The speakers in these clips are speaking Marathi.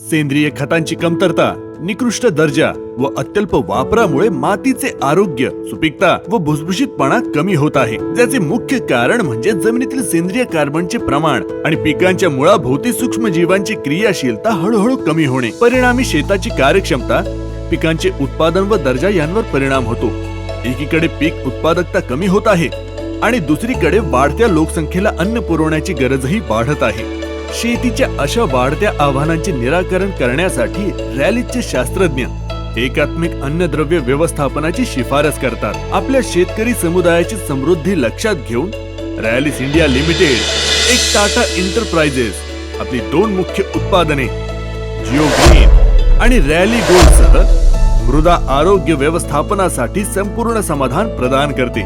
सेंद्रिय खतांची कमतरता निकृष्ट दर्जा व अत्यल्प वापरामुळे मातीचे आरोग्य सुपीकता व भुसभुशीतपणा कमी होत आहे. ज्याचे मुख्य कारण म्हणजे जमिनीतील सेंद्रिय कार्बनचे प्रमाण आणि पिकांच्या मुळाभोवती सूक्ष्म जीवांची क्रियाशीलता हळूहळू कमी होणे. परिणामी शेताची कार्यक्षमता पिकांचे उत्पादन व दर्जा यांवर परिणाम होतो. एकीकडे पीक उत्पादकता कमी होत आहे आणि दुसरीकडे वाढत्या लोकसंख्येला अन्न पुरवण्याची गरजही वाढत आहे. शेतीच्या अशा वाढत्या आव्हानांचे निराकरण करण्यासाठी रॅलीचे शास्त्रज्ञ एकात्मिक अन्नद्रव्य व्यवस्थापनाची शिफारस करतात. आपल्या शेतकरी समुदायाची समृद्धी लक्षात घेऊन रॅलिस इंडिया लिमिटेड एक टाटा एंटरप्राइजेस आपली दोन मुख्य उत्पादने जिओ ग्रीन आणि रॅली गोल्ड सह मृदा आरोग्य व्यवस्थापनासाठी संपूर्ण समाधान प्रदान करते.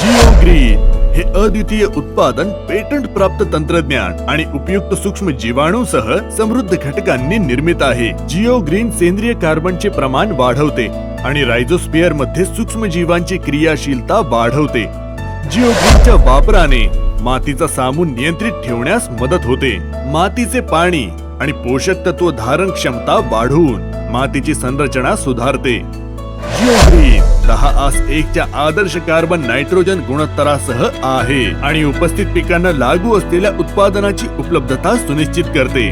जिओ ग्रीन हे अद्वितीय उत्पादन पेटंट प्राप्त तंत्रज्ञान आणि उपयुक्त सूक्ष्म जीवाणूसह समृद्ध घटकांनी निर्मित आहे. जिओ ग्रीन सेंद्रिय कार्बनचे प्रमाण वाढवते आणि रायझोस्पियरमध्ये सूक्ष्म जीवांची क्रियाशीलता वाढवते. जिओ ग्रीनच्या वापराने मातीचा सामून नियंत्रित ठेवण्यास मदत होते. मातीचे पाणी आणि पोषक तत्व धारण क्षमता वाढवून मातीची संरचना सुधारते. जिओग्रीन दहा आस एकच्या आदर्श कार्बन नायट्रोजन गुणोत्तरासह आहे आणि उपस्थित पिकांना लागू असलेल्या उत्पादनाची उपलब्धता सुनिश्चित करते.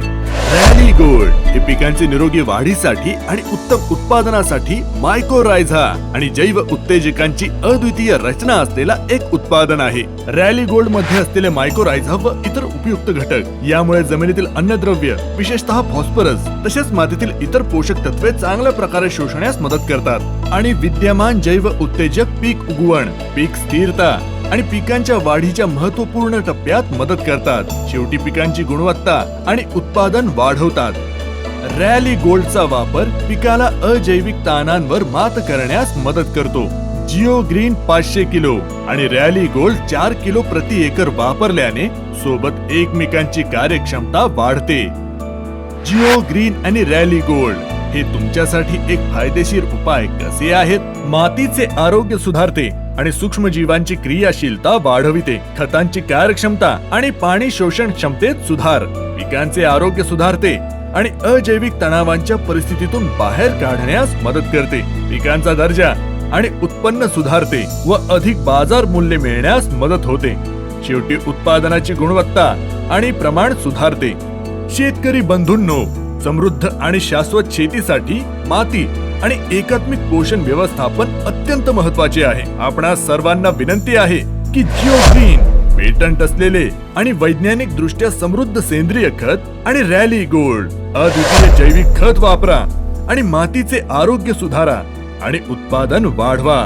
Rally Gold. हे पिकांचे निरोगी वाढीसाठी आणि उत्तम उत्पादनासाठी मायकोरायझा आणि जैव उत्तेजकांची अद्वितीय रचना असलेला एक उत्पादन आहे. रॅली गोल्डमध्ये असलेले मायकोरायझा व इतर उपयुक्त घटक यामुळे जमिनीतील अन्नद्रव्य विशेषतः फॉस्फरस तसेच मातीतील इतर पोषक तत्वे चांगल्या प्रकारे शोषण्यास मदत करतात. आणि विद्यमान जैव उत्तेजक पीक उगवण पीक स्थिरता आणि पिकांच्या वाढीच्या महत्त्वपूर्ण टप्प्यात मदत करतात. शेवटी पिकांची गुणवत्ता आणि उत्पादन वाढवतात. रॅली गोल्डचा वापर पिकाला अजैविक ताणांवर मात करण्यास मदत करतो. जिओ ग्रीन पाचशे किलो आणि रॅली गोल्ड चार किलो प्रति एकर वापरल्याने सोबत एकमेकांची कार्यक्षमता वाढते. जिओ ग्रीन आणि रॅली गोल्ड हे तुमच्यासाठी एक फायदेशीर उपाय कसे आहेत? मातीचे आरोग्य सुधारते आणि सूक्ष्म जीवांची क्रियाशीलता वाढविते. खतांची कार्यक्षमता आणि पाणी शोषण क्षमतेत सुधार. पिकांचे आरोग्य सुधारते आणि अजैविक तणावांच्या परिस्थितीतून बाहेर काढण्यास मदत करते. पिकांचा दर्जा आणि उत्पन्न सुधारते व अधिक बाजार मूल्य मिळण्यास मदत होते. शेवटी उत्पादनाची गुणवत्ता आणि प्रमाण सुधारते. शेतकरी बंधूंनो समृद्ध आणि शाश्वत शेतीसाठी माती आणि एकात्मिक पोषण व्यवस्थापन अत्यंत महत्त्वाचे आहे. आपणा सर्वांना विनंती आहे की जिओ ग्रीन पेटंट असलेले आणि वैज्ञानिक दृष्ट्या समृद्ध सेंद्रिय खत आणि रॅली गोल्ड अद्वितीय जैविक खत वापरा आणि मातीचे आरोग्य सुधारा आणि उत्पादन वाढवा.